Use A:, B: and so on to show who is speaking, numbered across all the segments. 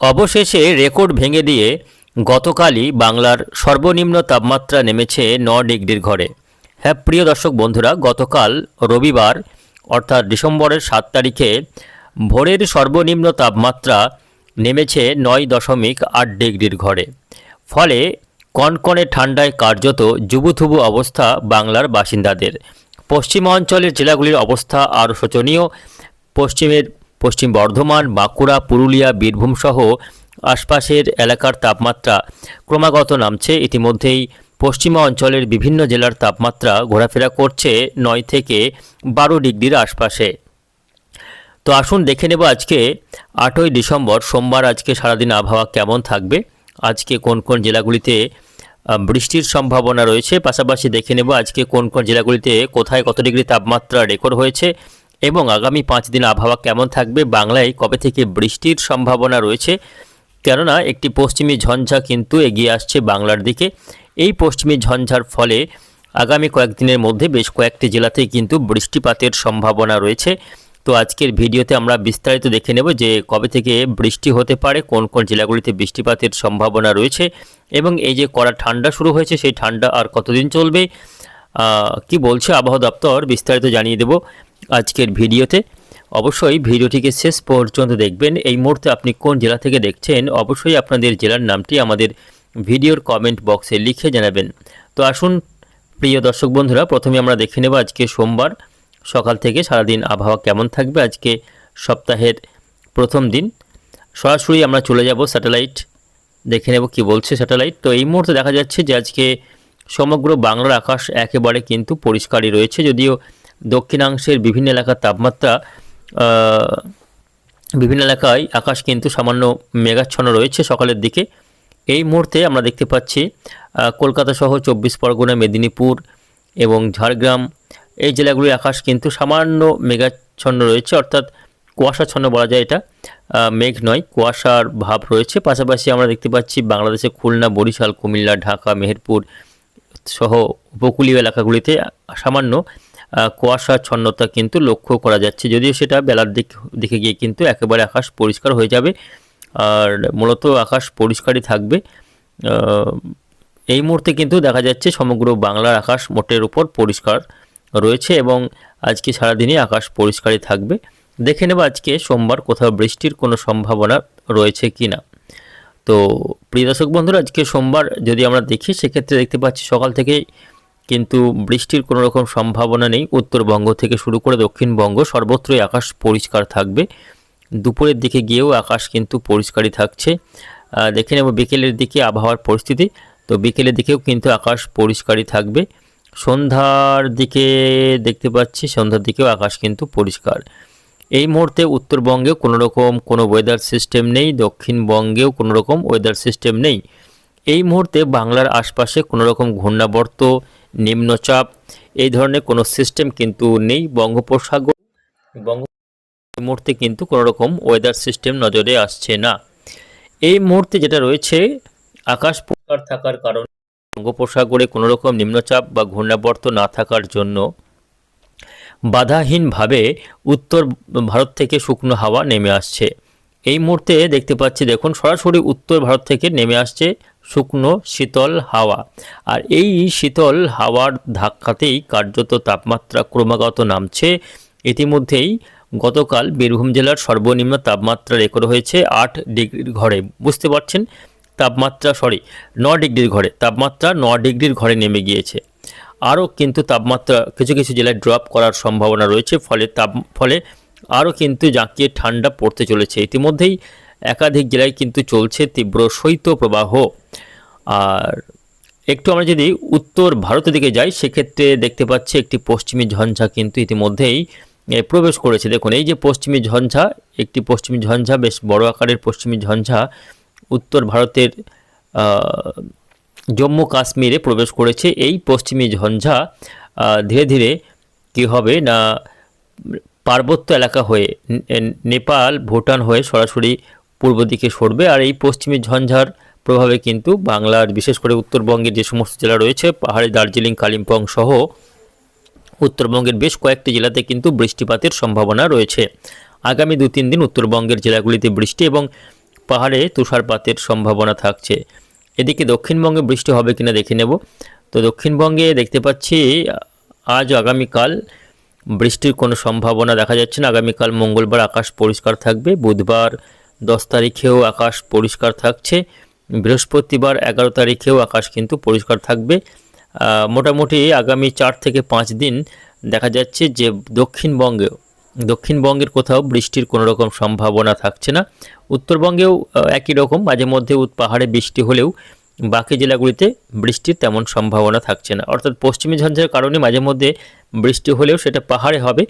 A: অবশেষে রেকর্ড ভেঙে দিয়ে গতকালই বাংলার সর্বনিম্ন তাপমাত্রা নেমেছে ন ডিগ্রির ঘরে। হ্যাঁ প্রিয় দর্শক বন্ধুরা, গতকাল রবিবার, অর্থাৎ ডিসেম্বরের সাত তারিখে ভোরের সর্বনিম্ন তাপমাত্রা নেমেছে নয় দশমিক আট ডিগ্রির ঘরে। ফলে কনকনে ঠান্ডায় কার্যত জুবুথুবু অবস্থা বাংলার বাসিন্দাদের। পশ্চিমাঞ্চলের জেলাগুলির অবস্থা আরও শোচনীয়। পশ্চিমের পশ্চিম বর্ধমান, বাঁকুড়া, পুরুলিয়া, বীরভূম সহ আশপাশের এলাকার তাপমাত্রা ক্রমাগত নামছে। ইতিমধ্যেই পশ্চিমা অঞ্চলের বিভিন্ন জেলার তাপমাত্রা ঘোরাফেরা করছে নয় থেকে বারো ডিগ্রির আশপাশে। তো আসুন দেখে নেব আজকে আটই ডিসেম্বর, সোমবার আজকে সারাদিন আবহাওয়া কেমন থাকবে? আজকে কোন কোন জেলাগুলিতে বৃষ্টির সম্ভাবনা রয়েছে? পাশাপাশি দেখে নেব আজকে কোন কোন জেলাগুলিতে কোথায় কত ডিগ্রি তাপমাত্রা রেকর্ড হয়েছে? এবং আগামী পাঁচ দিন আবহাওয়া কেমন থাকবে বাংলায় কবে থেকে বৃষ্টির সম্ভাবনা রয়েছে? কেননা একটি পশ্চিমী ঝঞ্ঝা কিন্তু এগিয়ে আসছে বাংলার দিকে। এই পশ্চিমী ঝঞ্ঝার ফলে আগামী কয়েকদিনের মধ্যে বেশ কয়েকটি জেলাতেই কিন্তু বৃষ্টিপাতের সম্ভাবনা রয়েছে। তো আজকের ভিডিওতে আমরা বিস্তারিত দেখে নেব যে কবে থেকে বৃষ্টি হতে পারে, কোন কোন জেলাগুলিতে বৃষ্টিপাতের সম্ভাবনা রয়েছে এবং এই যে কড়া ঠান্ডা শুরু হয়েছে, সেই ঠান্ডা আর কতদিন চলবে? কি বলছে আবহাওয়া দপ্তর বিস্তারিত জানিয়ে দেব আজকের ভিডিওতে। অবশ্যই ভিডিওটিকে শেষ পর্যন্ত দেখবেন। এই মুহূর্তে আপনি কোন জেলা থেকে দেখছেন, অবশ্যই আপনাদের জেলার নামটি আমাদের ভিডিওর কমেন্ট বক্সে লিখে জানাবেন। তো আসুন, প্রিয় দর্শক বন্ধুরা, প্রথমে আমরা দেখে নেব আজকে সোমবার। সকাল থেকে সারাদিন আবহাওয়া কেমন থাকবে আজকে সপ্তাহের প্রথম দিন। সরাসরি আমরা চলে যাব স্যাটেলাইট। দেখে নেব কি বলছে স্যাটেলাইট। তো এই মুহূর্তে দেখা যাচ্ছে যে আজকে সমগ্র বাংলার আকাশ একেবারে কিন্তু পরিষ্কারই রয়েছে, যদিও দক্ষিণাংশের বিভিন্ন এলাকার তাপমাত্রা বিভিন্ন এলাকায় আকাশ কিন্তু সামান্য মেঘাচ্ছন্ন রয়েছে সকালের দিকে। এই মুহূর্তে আমরা দেখতে পাচ্ছি কলকাতা সহ চব্বিশ পরগনা, মেদিনীপুর এবং ঝাড়গ্রাম, এই জেলাগুলির আকাশ কিন্তু সামান্য মেঘাচ্ছন্ন রয়েছে, অর্থাৎ কুয়াশাচ্ছন্ন বলা যায় এটা। মেঘ নয়, কুয়াশার ভাব রয়েছে। পাশাপাশি আমরা দেখতে পাচ্ছি বাংলাদেশে খুলনা, বরিশাল, কুমিল্লা, ঢাকা, মেহেরপুর সহ উপকূলীয় এলাকাগুলিতে সামান্য আহ, কুয়াশাচ্ছন্নতা কিন্তু লক্ষ্য করা যাচ্ছে। যদিও সেটা বেলার দিক দিকে গিয়ে কিন্তু একেবারে আকাশ পরিষ্কার হয়ে যাবে। আর মূলত আকাশ পরিষ্কারই থাকবে। এই মুহূর্তে কিন্তু দেখা যাচ্ছে সমগ্র বাংলার আকাশ মোটের উপর পরিষ্কার রয়েছে এবং আজকে সারাদিনই আকাশ পরিষ্কারই থাকবে। দেখে নেব আজকে সোমবার কোথাও বৃষ্টির কোনো সম্ভাবনা রয়েছে কি না তো প্রিয় দর্শক বন্ধুরা, আজকে সোমবার যদি আমরা দেখি, সেক্ষেত্রে দেখতে পাচ্ছি সকাল থেকে কিন্তু বৃষ্টির কোনো রকম সম্ভাবনা নেই। উত্তরবঙ্গ থেকে শুরু করে দক্ষিণবঙ্গ সর্বত্রই আকাশ পরিষ্কার থাকবে। দুপুরের দিকে গিয়েও আকাশ কিন্তু পরিষ্কারই থাকছে। দেখে নেব বিকেলের দিকে আবহাওয়ার পরিস্থিতি। তো বিকেলের দিকেও কিন্তু আকাশ পরিষ্কারই থাকবে। সন্ধ্যার দিকে দেখতে পাচ্ছি, সন্ধ্যার দিকেও আকাশ কিন্তু পরিষ্কার। এই মুহূর্তে উত্তরবঙ্গেও কোনো রকম কোনো ওয়েদার সিস্টেম নেই, দক্ষিণবঙ্গেও কোনো রকম ওয়েদার সিস্টেম নেই। এই মুহূর্তে বাংলার আশপাশে কোনো রকম ঘূর্ণাবর্ত, নিম্নচাপ, এই ধরনের কোনো সিস্টেম কিন্তু নেই। বঙ্গোপসাগর বঙ্গ এই মুহূর্তে কিন্তু কোনো রকম ওয়েদার সিস্টেম নজরে আসছে না। এই মুহূর্তে যেটা রয়েছে, আকাশ পরিষ্কার থাকার কারণে বঙ্গোপসাগরে কোনো রকম নিম্নচাপ বা ঘূর্ণাবর্ত না থাকার জন্য বাধাহীনভাবে উত্তর ভারত থেকে শুকনো হাওয়া নেমে আসছে। এই মুহূর্তে দেখতে পাচ্ছি, দেখুন, সরাসরি উত্তর ভারত থেকে নেমে আসছে শুকনো শীতল হাওয়া। আর এই শীতল হাওয়ার ধাক্কাতেই কার্যত তাপমাত্রা ক্রমাগত নামছে। ইতিমধ্যেই গতকাল বীরভূম জেলার সর্বনিম্ন তাপমাত্রা রেকর্ড হয়েছে আট ডিগ্রির ঘরে। বুঝতে পারছেন? তাপমাত্রা, সরি, ন ডিগ্রির ঘরে। তাপমাত্রা ন ডিগ্রির ঘরে নেমে গিয়েছে। আরও কিন্তু তাপমাত্রা কিছু কিছু জেলায় ড্রপ করার সম্ভাবনা রয়েছে, ফলে তাপ, ফলে আরও কিন্তু জাঁকিয়ে ঠান্ডা পড়তে চলেছে। ইতিমধ্যেই একাধিক জেলায় কিন্তু চলছে তীব্র শৈত্যপ্রবাহ। আর একটু আমরা যদি উত্তর ভারতের দিকে যাই, সেক্ষেত্রে দেখতে পাচ্ছি একটি পশ্চিমী ঝঞ্ঝা কিন্তু ইতিমধ্যেই প্রবেশ করেছে। দেখুন, এই যে পশ্চিমী ঝঞ্ঝা, একটি পশ্চিমী ঝঞ্ঝা, বেশ বড় আকারের পশ্চিমী ঝঞ্ঝা উত্তর ভারতের জম্মু কাশ্মীরে প্রবেশ করেছে। এই পশ্চিমী ঝঞ্ঝা ধীরে ধীরে কী হবে না, পার্বত্য এলাকা হয়ে নেপাল, ভুটান হয়ে সরাসরি পূর্ব দিকে সরবে। আর এই পশ্চিমী ঝঞ্ঝার প্রভাবে কিন্তু বাংলার, বিশেষ করে উত্তরবঙ্গের যে সমস্ত জেলা রয়েছে, পাহাড়ি দার্জিলিং, কালিম্পং সহ উত্তরবঙ্গের বেশ কয়েকটি জেলাতে কিন্তু বৃষ্টিপাতের সম্ভাবনা রয়েছে। আগামী দু তিন দিন উত্তরবঙ্গের জেলাগুলিতে বৃষ্টি এবং পাহাড়ে তুষারপাতের সম্ভাবনা থাকছে। এদিকে দক্ষিণবঙ্গে বৃষ্টি হবে কিনা দেখে নেব। তো দক্ষিণবঙ্গে দেখতে পাচ্ছি, আজ আগামীকাল বৃষ্টির কোনো সম্ভাবনা দেখা যাচ্ছে না। আগামীকাল মঙ্গলবার আকাশ পরিষ্কার থাকবে, বুধবার দশ তারিখেও আকাশ পরিষ্কার থাকছে, বৃহস্পতিবার এগারো তারিখেও আকাশ কিন্তু পরিষ্কার থাকবে। মোটামুটি আগামী চার থেকে পাঁচ দিন দেখা যাচ্ছে যে দক্ষিণবঙ্গেও দক্ষিণবঙ্গের কোথাও বৃষ্টির কোনো রকম সম্ভাবনা থাকছে না। উত্তরবঙ্গেও একই রকম, মাঝে মধ্যে পাহাড়ে বৃষ্টি হলেও বাকি জেলাগুলিতে বৃষ্টির তেমন সম্ভাবনা থাকছে না। অর্থাৎ পশ্চিমী ঝঞ্ঝার কারণে মাঝে মধ্যে বৃষ্টি হলেও সেটা পাহাড়ে হবে।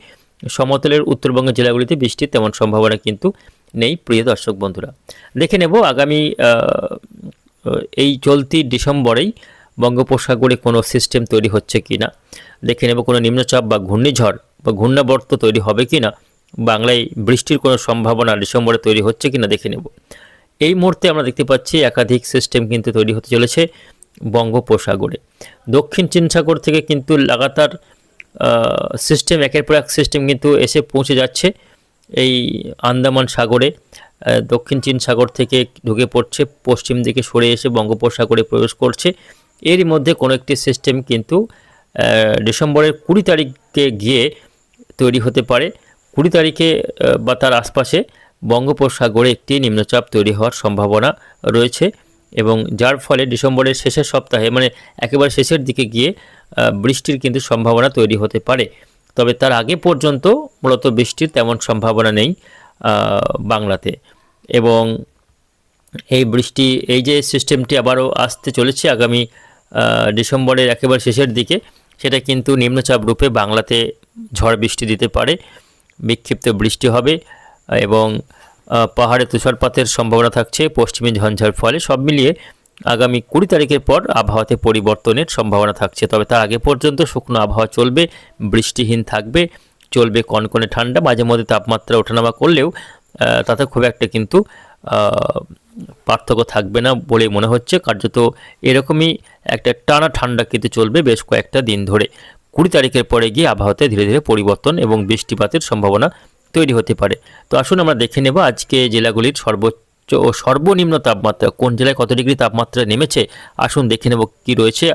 A: সমতলের উত্তরবঙ্গের জেলাগুলিতে বৃষ্টির তেমন সম্ভাবনা কিন্তু নেই, প্রিয় দর্শক বন্ধুরা। দেখে নেব আগামী এই চলতি ডিসেম্বরেই বঙ্গোপসাগরে কোনো সিস্টেম তৈরি হচ্ছে কি না দেখে নেব কোনো নিম্নচাপ বা ঘূর্ণিঝড় বা ঘূর্ণাবর্ত তৈরি হবে কি না বাংলায় বৃষ্টির কোনো সম্ভাবনা ডিসেম্বরে তৈরি হচ্ছে কি না দেখে নেব। এই মুহূর্তে আমরা দেখতে পাচ্ছি একাধিক সিস্টেম কিন্তু তৈরি হতে চলেছে বঙ্গোপসাগরে। দক্ষিণ চীন সাগর থেকে কিন্তু লাগাতার সিস্টেম, একের পর এক সিস্টেম কিন্তু এসে পৌঁছে যাচ্ছে এই আন্দামান সাগরে। দক্ষিণ চীন সাগর থেকে ঢুকে পড়ছে, পশ্চিম দিকে সরে এসে বঙ্গোপসাগরে প্রবেশ করছে। এরই মধ্যে কোনো একটি সিস্টেম কিন্তু ডিসেম্বরের কুড়ি তারিখে গিয়ে তৈরি হতে পারে। কুড়ি তারিখে বা তার আশপাশে বঙ্গোপসাগরে একটি নিম্নচাপ তৈরি হওয়ার সম্ভাবনা রয়েছে এবং যার ফলে ডিসেম্বরের শেষের সপ্তাহে মানে একেবারে শেষের দিকে গিয়ে বৃষ্টির কিন্তু সম্ভাবনা তৈরি হতে পারে। তবে তার আগে পর্যন্ত মূলত বৃষ্টির তেমন সম্ভাবনা নেই বাংলাতে। এবং এই বৃষ্টি, এই যে সিস্টেমটি আবারও আসতে চলেছে আগামী ডিসেম্বরের একেবারে শেষের দিকে, সেটা কিন্তু নিম্নচাপ রূপে বাংলাতে ঝড় বৃষ্টি দিতে পারে, বিক্ষিপ্ত বৃষ্টি হবে, এবং পাহাড়ে তুষারপাতের সম্ভাবনা থাকছে, পশ্চিমে ঝঞ্ঝার ফলে, সব মিলিয়ে আগামী কুড়ি তারিখের পর আবহাওয়াতে পরিবর্তনের সম্ভাবনা থাকছে। তবে তার আগে পর্যন্ত শুকনো আবহাওয়া চলবে, বৃষ্টিহীন থাকবে, চলবে কনকনে ঠান্ডা, মাঝে মধ্যে তাপমাত্রা ওঠানামা করলেও তাতে খুব একটা কিন্তু পার্থক্য থাকবে না বলে মনে হচ্ছে। কার্যত এরকমই একটা টানা ঠান্ডা কিন্তু চলবে বেশ কয়েকটা দিন ধরে। কুড়ি তারিখের পরে গিয়ে আবহাওয়াতে ধীরে ধীরে পরিবর্তন এবং বৃষ্টিপাতের সম্ভাবনা তৈরি হতে পারে। তো আসুন আমরা দেখে নেব আজকে জেলাগুলির সর্বোচ্চ ও সর্বনিম্ন তাপমাত্রা কোন জেলায় কত ডিগ্রি তাপমাত্রা নেমেছে? আসুন দেখে নেব কি রয়েছে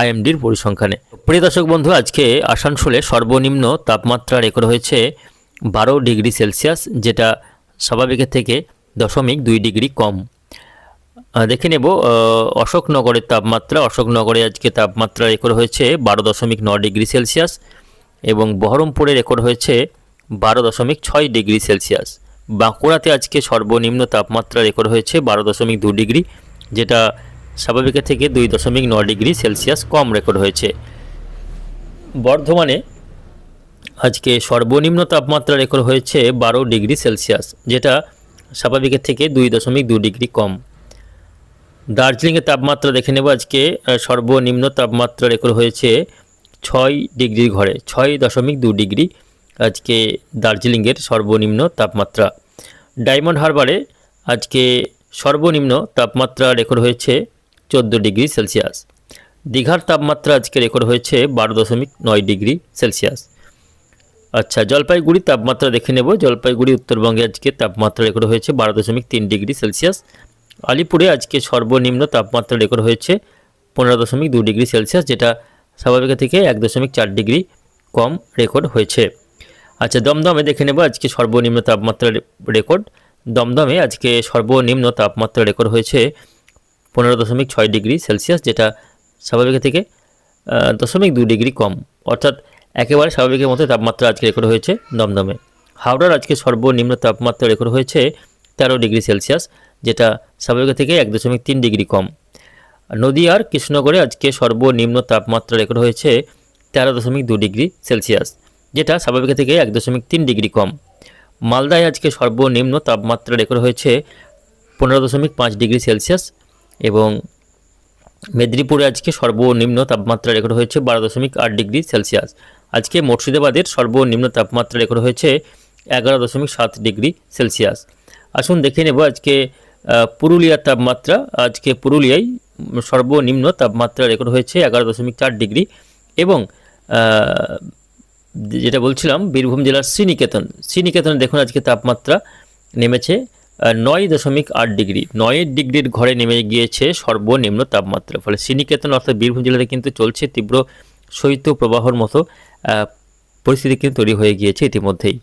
A: আইএমডির পরিসংখ্যানে। প্রিয় দর্শক বন্ধু, আজকে আসানসোলে সর্বনিম্ন তাপমাত্রা রেকর্ড হয়েছে বারো ডিগ্রি সেলসিয়াস, যেটা স্বাভাবিকের থেকে দশমিক দুই ডিগ্রি কম। দেখে নেব অশোকনগরের তাপমাত্রা, অশোকনগরে আজকে তাপমাত্রা রেকর্ড হয়েছে বারো দশমিক ন ডিগ্রি সেলসিয়াস এবং বহরমপুরে রেকর্ড হয়েছে বারো দশমিক ছয় ডিগ্রি সেলসিয়াস। বাঁকুড়াতে আজকে সর্বনিম্ন তাপমাত্রা রেকর্ড হয়েছে বারো দশমিক দু ডিগ্রি, যেটা স্বাভাবিকের থেকে দুই দশমিক ন ডিগ্রি সেলসিয়াস কম রেকর্ড হয়েছে। বর্ধমানে আজকে সর্বনিম্ন তাপমাত্রা রেকর্ড হয়েছে বারো ডিগ্রি সেলসিয়াস, যেটা স্বাভাবিকের থেকে দুই দশমিক দু ডিগ্রি কম। দার্জিলিংয়ের তাপমাত্রা দেখে নেব আজকে সর্বনিম্ন তাপমাত্রা রেকর্ড হয়েছে ছয় ডিগ্রির ঘরে, ছয় দশমিক দু ডিগ্রি আজকে দার্জিলিংয়ের সর্বনিম্ন তাপমাত্রা। ডায়মন্ড হারবারে আজকে সর্বনিম্ন তাপমাত্রা রেকর্ড হয়েছে চোদ্দ ডিগ্রি সেলসিয়াস। দীঘার তাপমাত্রা আজকে রেকর্ড হয়েছে বারো দশমিক নয় ডিগ্রি সেলসিয়াস। আচ্ছা জলপাইগুড়ির তাপমাত্রা দেখে নেব। জলপাইগুড়ি উত্তরবঙ্গে আজকে তাপমাত্রা রেকর্ড হয়েছে বারো দশমিক তিন ডিগ্রি সেলসিয়াস। আলিপুরে আজকে সর্বনিম্ন তাপমাত্রা রেকর্ড হয়েছে পনেরো দশমিক দু ডিগ্রি সেলসিয়াস, যেটা স্বাভাবিক থেকে এক দশমিক চার ডিগ্রি কম রেকর্ড হয়েছে। আচ্ছা দমদমে দেখে নেব আজকে সর্বনিম্ন তাপমাত্রা রেকর্ড। দমদমে আজকে সর্বনিম্ন তাপমাত্রা রেকর্ড হয়েছে পনেরো দশমিক ছয় ডিগ্রি সেলসিয়াস, যেটা স্বাভাবিক থেকে দশমিক দু ডিগ্রি কম। অর্থাৎ একেবারে স্বাভাবিকের মতো তাপমাত্রা আজকে রেকর্ড হয়েছে দমদমে। হাওড়ার আজকে সর্বনিম্ন তাপমাত্রা রেকর্ড হয়েছে তেরো ডিগ্রি সেলসিয়াস যেটা স্বাভাবিক থেকে এক দশমিক তিন ডিগ্রি কম। নদীয়ার কৃষ্ণনগরে আজকে সর্বনিম্ন তাপমাত্রা রেকর্ড হয়েছে তেরো দশমিক দু ডিগ্রি সেলসিয়াস, যেটা স্বাভাবিক থেকে এক দশমিক তিন ডিগ্রি কম। মালদায় আজকে সর্বনিম্ন তাপমাত্রা রেকর্ড হয়েছে পনেরো দশমিক পাঁচ ডিগ্রি সেলসিয়াস এবং মেদিনীপুরে আজকে সর্বনিম্ন তাপমাত্রা রেকর্ড হয়েছে বারো দশমিক আট ডিগ্রি সেলসিয়াস। আজকে মুর্শিদাবাদের সর্বনিম্ন তাপমাত্রা রেকর্ড হয়েছে এগারো দশমিক সাত ডিগ্রি সেলসিয়াস। আসুন দেখে নেব আজকে পুরুলিয়ার তাপমাত্রা, আজকে পুরুলিয়ায় সর্বনিম্ন তাপমাত্রা রেকর্ড হয়েছে এগারো দশমিক চার ডিগ্রি এবং যেটা বলছিলাম, বীরভূম জেলার শ্রীনিকেতন। শ্রীনিকেতনে দেখুন আজকে তাপমাত্রা নেমেছে নয় দশমিক আট ডিগ্রি। নয় ডিগ্রির ঘরে নেমে গিয়েছে সর্বনিম্ন তাপমাত্রা। ফলে শ্রীনিকেতন অর্থাৎ বীরভূম জেলাতে কিন্তু চলছে তীব্র শৈত্য প্রবাহর মতো পরিস্থিতি কিন্তু তৈরি হয়ে গিয়েছে ইতিমধ্যেই।